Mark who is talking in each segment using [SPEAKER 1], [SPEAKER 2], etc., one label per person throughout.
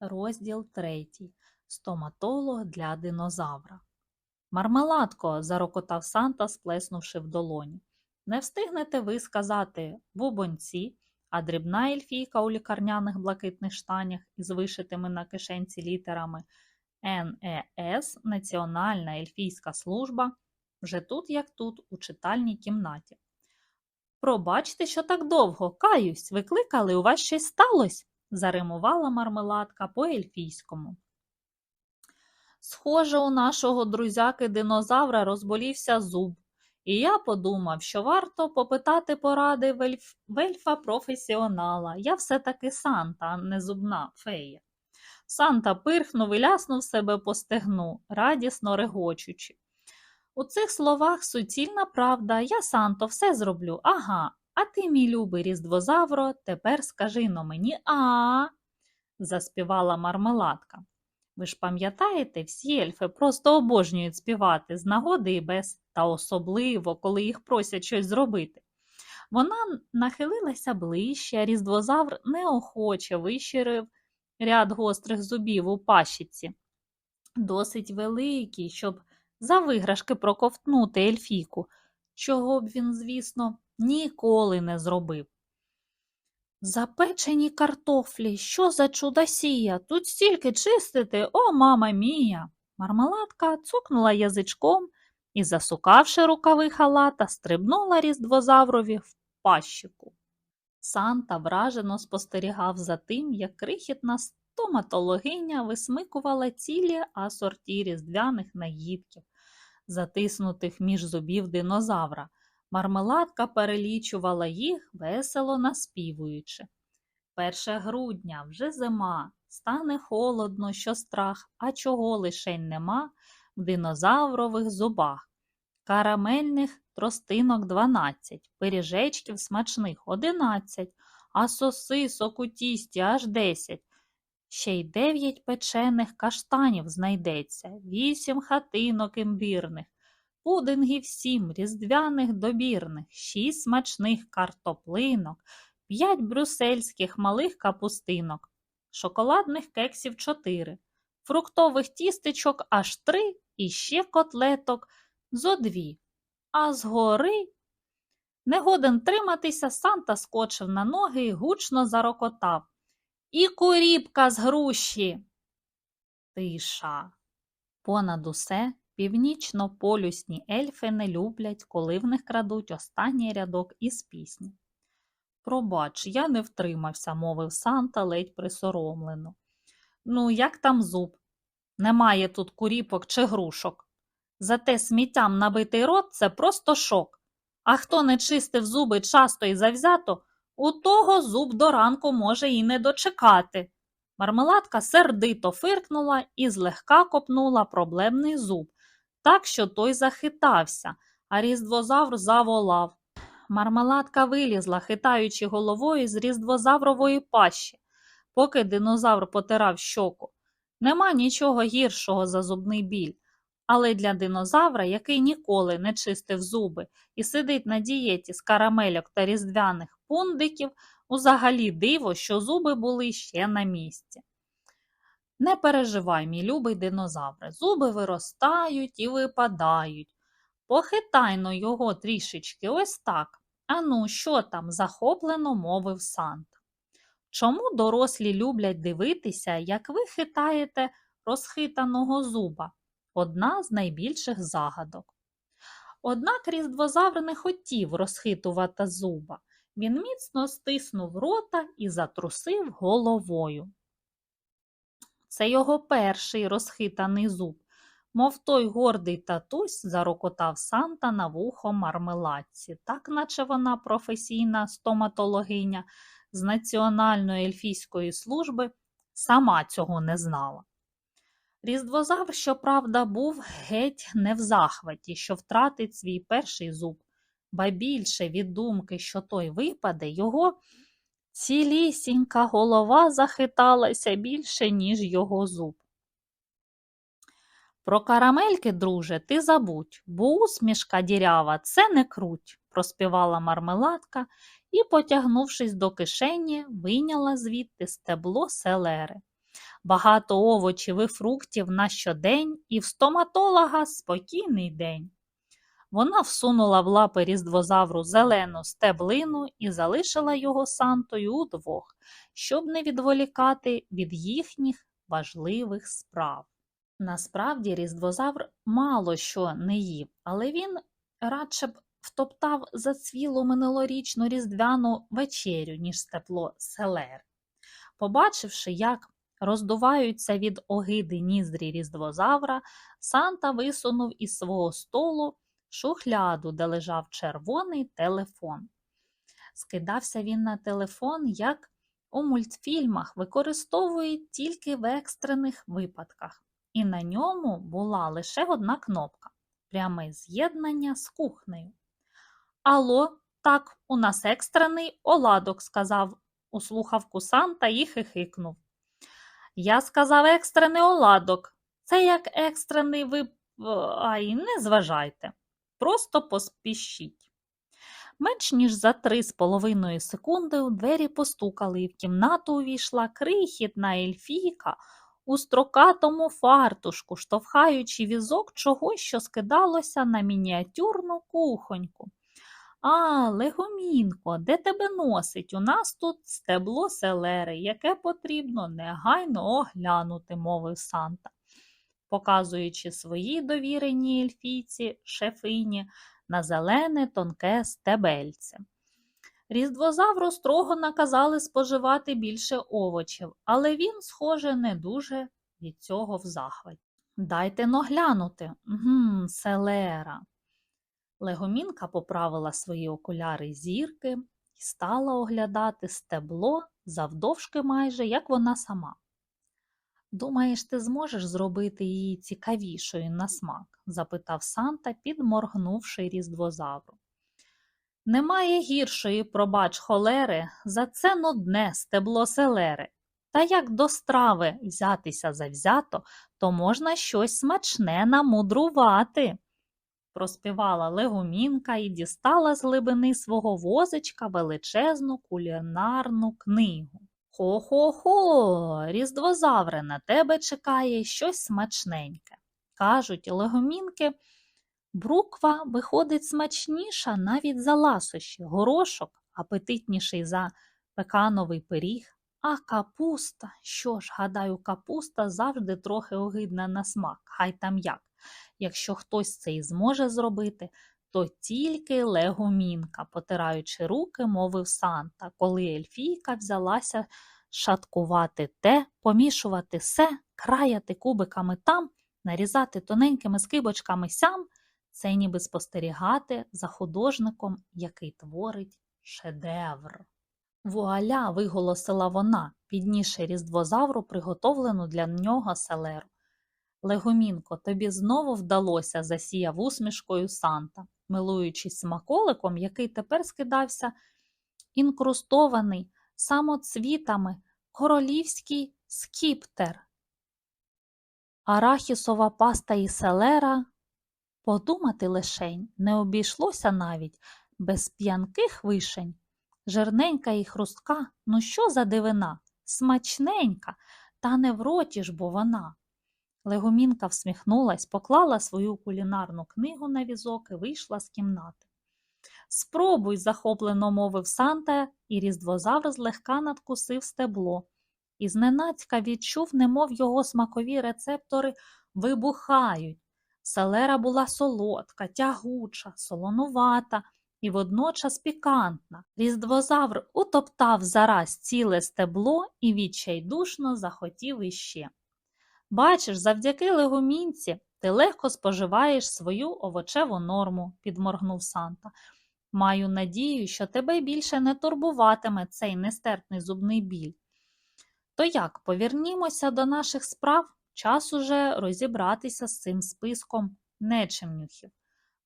[SPEAKER 1] Розділ третій. Стоматолог для динозавра. Мармеладко, зарокотав Санта, сплеснувши в долоні. Не встигнете ви сказати бубонці, а дрібна ельфійка у лікарняних блакитних штанях із вишитими на кишенці літерами НЕС Національна ельфійська служба вже тут, як тут, у читальній кімнаті. Пробачте, що так довго, каюсь, викликали, у вас щось сталося? Заримувала мармеладка по ельфійському. Схоже, у нашого друзяки динозавра розболівся зуб, і я подумав, що варто попитати поради в ельф... в ельфа професіонала. Я все-таки Санта, а не зубна фея. Санта пирхнув і ляснув себе по стегну, радісно регочучи. У цих словах суцільна правда, я Санто все зроблю. Ага, а ти, мій любий різдвозавро, тепер скажи но мені а. заспівала мармеладка. Ви ж пам'ятаєте, всі ельфи просто обожнюють співати з нагоди і без, та особливо, коли їх просять щось зробити. Вона нахилилася ближче, а різдвозавр неохоче вищирив ряд гострих зубів у пащиці. Досить великий, щоб за виграшки проковтнути ельфійку, чого б він, звісно, ніколи не зробив. Запечені картофлі, що за чудосія? Тут стільки чистити, о, мама мія. Мармеладка цукнула язичком і, засукавши рукави халата, стрибнула різдвозаврові в пащику. Санта вражено спостерігав за тим, як крихітна стоматологиня висмикувала цілі асорті різдвяних наїдків, затиснутих між зубів динозавра. Мармеладка перелічувала їх, весело наспівуючи. Перше грудня, вже зима, стане холодно, що страх, а чого лишень нема в динозаврових зубах. Карамельних тростинок 12, пиріжечків смачних 11, а сосисок у тісті аж 10. Ще й 9 печених каштанів знайдеться, 8 хатинок імбірних, пудингів сім різдвяних добірних, шість смачних картоплинок, п'ять брюссельських малих капустинок, шоколадних кексів чотири, фруктових тістечок аж три і ще котлеток зо дві. А згори не годен триматися, Санта скочив на ноги і гучно зарокотав. І куріпка з груші. Тиша. Понад усе Північно-полюсні ельфи не люблять, коли в них крадуть останній рядок із пісні. Пробач, я не втримався, мовив Санта ледь присоромлено. Ну, як там зуб? Немає тут куріпок чи грушок. Зате сміттям набитий рот це просто шок. А хто не чистив зуби часто і завзято, у того зуб до ранку може і не дочекати. Мармеладка сердито фиркнула і злегка копнула проблемний зуб, так, що той захитався, а різдвозавр заволав. Мармеладка вилізла, хитаючи головою з різдвозаврової пащі, поки динозавр потирав щоку. Нема нічого гіршого за зубний біль. Але для динозавра, який ніколи не чистив зуби і сидить на дієті з карамельок та різдвяних пундиків, узагалі диво, що зуби були ще на місці. Не переживай, мій любий динозавре, зуби виростають і випадають. Похитайно його трішечки ось так. Ану, що там? захоплено мовив Санта. Чому дорослі люблять дивитися, як ви хитаєте розхитаного зуба? Одна з найбільших загадок. Однак різдвозавр не хотів розхитувати зуба. Він міцно стиснув рота і затрусив головою. Це його перший розхитаний зуб, мов той гордий татусь зарокотав Санта на вухо мармеладці, так наче вона професійна стоматологиня з Національної ельфійської служби сама цього не знала. Різдвозавр, щоправда, був геть не в захваті, що втратить свій перший зуб, ба більше від думки, що той випаде, його цілісінька голова захиталася більше, ніж його зуб. Про карамельки, друже, ти забудь, бо усмішка дірява це не круть, проспівала мармеладка і, потягнувшись до кишені, вийняла звідти стебло селери. багато овочів і фруктів на щодень, і в стоматолога спокійний день. Вона всунула в лапи різдвозавру зелену стеблину і залишила його сантою удвох, щоб не відволікати від їхніх важливих справ. Насправді різдвозавр мало що не їв, але він радше б втоптав зацвілу минулорічну різдвяну вечерю, ніж степло селери. Побачивши, як роздуваються від огиди ніздрі різдвозавра, Санта висунув із свого столу шухляду, де лежав червоний телефон. Скидався він на телефон, як у мультфільмах використовують тільки в екстрених випадках, і на ньому була лише одна кнопка пряме з'єднання з кухнею. Алло, так, у нас екстрений оладок, сказав у слухавку Санта і хихикнув. Я сказав екстрений оладок. Це як екстрений ви. Ай, не зважайте. Просто поспішіть. Менш ніж за три з половиною секунди у двері постукали, і в кімнату увійшла крихітна ельфійка у строкатому фартушку, штовхаючи візок чогось, що скидалося на мініатюрну кухоньку. А, легомінко, де тебе носить? У нас тут стебло селери, яке потрібно негайно оглянути, мовив Санта, показуючи своїй довіреній ельфійці, шефині, на зелене тонке стебельце. Різдвозавру строго наказали споживати більше овочів, але він, схоже, не дуже від цього в захваті. Дайте но глянути. Гм, селера. Легомінка поправила свої окуляри зірки і стала оглядати стебло завдовжки майже, як вона сама. Думаєш, ти зможеш зробити її цікавішою на смак? запитав Санта, підморгнувши різдвозавру. Немає гіршої, пробач, холери, за це нудне стебло селери. Та як до страви взятися завзято, то можна щось смачне намудрувати. Проспівала легумінка і дістала з глибини свого возичка величезну кулінарну книгу. Хо-хо-хо, різдвозавре, на тебе чекає щось смачненьке. Кажуть, легомінки, бруква виходить смачніша навіть за ласощі, горошок апетитніший за пекановий пиріг, а капуста, що ж, гадаю, капуста завжди трохи огидна на смак, хай там як. Якщо хтось це і зможе зробити, то тільки легомінка, потираючи руки, мовив Санта, коли Ельфійка взялася шаткувати те, помішувати се, краяти кубиками там, нарізати тоненькими скибочками сям, це ніби спостерігати за художником, який творить шедевр. Вуаля, виголосила вона, піднісши різдвозавру приготовлену для нього селеру. Легомінко, тобі знову вдалося, засіяв усмішкою Санта, милуючись смаколиком, який тепер скидався інкрустований самоцвітами королівський скіптер. Арахісова паста і селера подумати лишень не обійшлося навіть без п'янких вишень. Жирненька і хрустка, ну що за дивина? Смачненька, та не в роті ж бо вона. Легомінка всміхнулась, поклала свою кулінарну книгу на візок і вийшла з кімнати. Спробуй, захоплено мовив Санта, і різдвозавр злегка надкусив стебло. І зненацька відчув, немов його смакові рецептори вибухають. Селера була солодка, тягуча, солонувата і водночас пікантна. Різдвозавр утоптав зараз ціле стебло і відчайдушно захотів іще. Бачиш, завдяки легумінці ти легко споживаєш свою овочеву норму, підморгнув Санта. Маю надію, що тебе більше не турбуватиме цей нестерпний зубний біль. То як, повернімося до наших справ, час уже розібратися з цим списком нечемнюхів.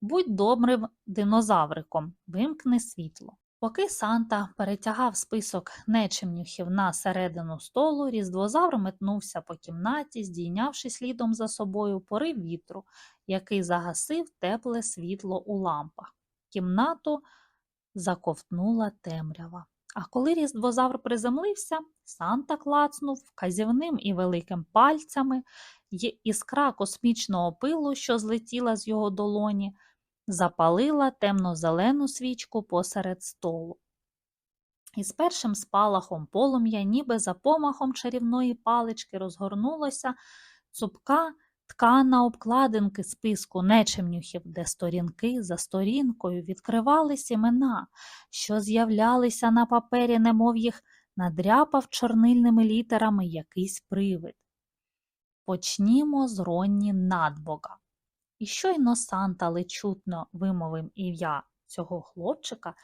[SPEAKER 1] Будь добрим динозавриком, вимкни світло. Поки Санта перетягав список нечемнюхів на середину столу, різдвозавр метнувся по кімнаті, здійнявши слідом за собою порив вітру, який загасив тепле світло у лампах. Кімнату заковтнула темрява. А коли різдвозавр приземлився, Санта клацнув вказівним і великим пальцями, іскра космічного пилу, що злетіла з його долоні, запалила темно-зелену свічку посеред столу. І з першим спалахом полум'я, ніби за помахом чарівної палички, розгорнулося цупка ткана обкладинки списку нечемнюхів, де сторінки за сторінкою відкривались імена, що з'являлися на папері, немов їх надряпав чорнильними літерами якийсь привид. Почнімо з Ронні надбога. І щойно Санта лечутно вимовив ім'я цього хлопчика,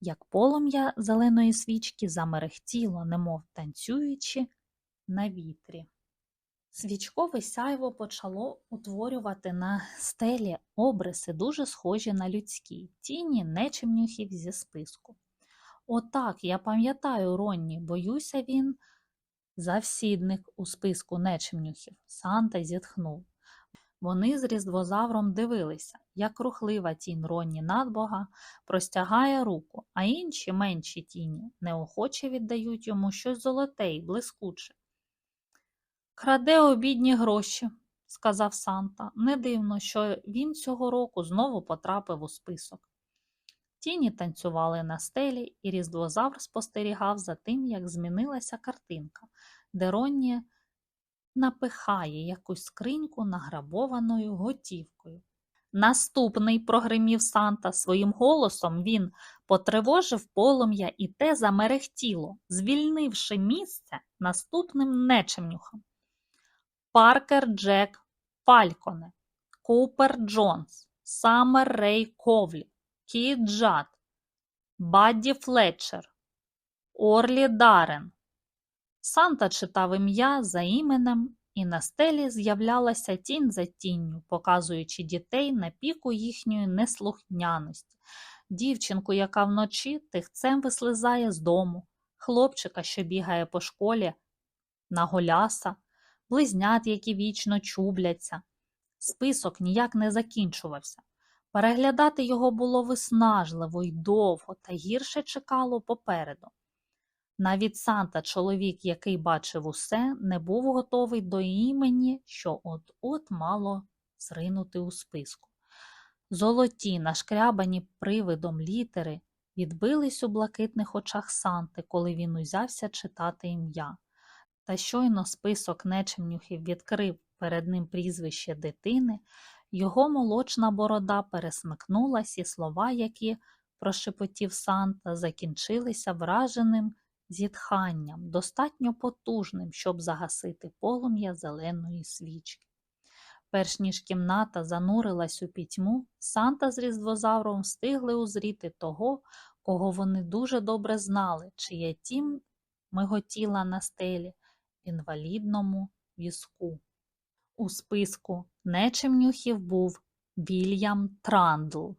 [SPEAKER 1] як полум'я зеленої свічки замерехтіло, немов танцюючи на вітрі. Свічкове сяйво почало утворювати на стелі обриси, дуже схожі на людські, тіні нечемнюхів зі списку. Отак, я пам'ятаю, Ронні, боюся він завсідник у списку нечемнюхів. Санта зітхнув. Вони з різдвозавром дивилися, як рухлива тінь Ронні надбога простягає руку, а інші менші тіні неохоче віддають йому щось золоте й блискуче. Краде обідні гроші, сказав Санта. Не дивно, що він цього року знову потрапив у список. Тіні танцювали на стелі, і різдвозавр спостерігав за тим, як змінилася картинка, де Ронні напихає якусь скриньку награбованою готівкою. Наступний прогримів Санта своїм голосом він потривожив полум'я і те замерехтіло, звільнивши місце наступним нечемнюхам. Паркер Джек Фальконе, Купер Джонс, Саммер Рей Ковлі, Кіт Джад, Бадді Флетчер, Орлі Дарен. Санта читав ім'я за іменем, і на стелі з'являлася тінь за тінню, показуючи дітей на піку їхньої неслухняності, дівчинку, яка вночі тихцем вислизає з дому, хлопчика, що бігає по школі, на голяса, близнят, які вічно чубляться. Список ніяк не закінчувався. Переглядати його було виснажливо й довго, та гірше чекало попереду. Навіть Санта, чоловік, який бачив усе, не був готовий до імені, що от-от мало зринути у списку. Золоті, нашкрябані привидом літери відбились у блакитних очах Санти, коли він узявся читати ім'я. Та щойно список нечемнюхів відкрив перед ним прізвище дитини, його молочна борода пересмикнулась, і слова, які прошепотів Санта, закінчилися враженим зітханням, достатньо потужним, щоб загасити полум'я зеленої свічки. Перш ніж кімната занурилась у пітьму, Санта з різдвозавром встигли узріти того, кого вони дуже добре знали, чия тім миготіла на стелі в інвалідному візку. У списку нечемнюхів був Вільям Трандл.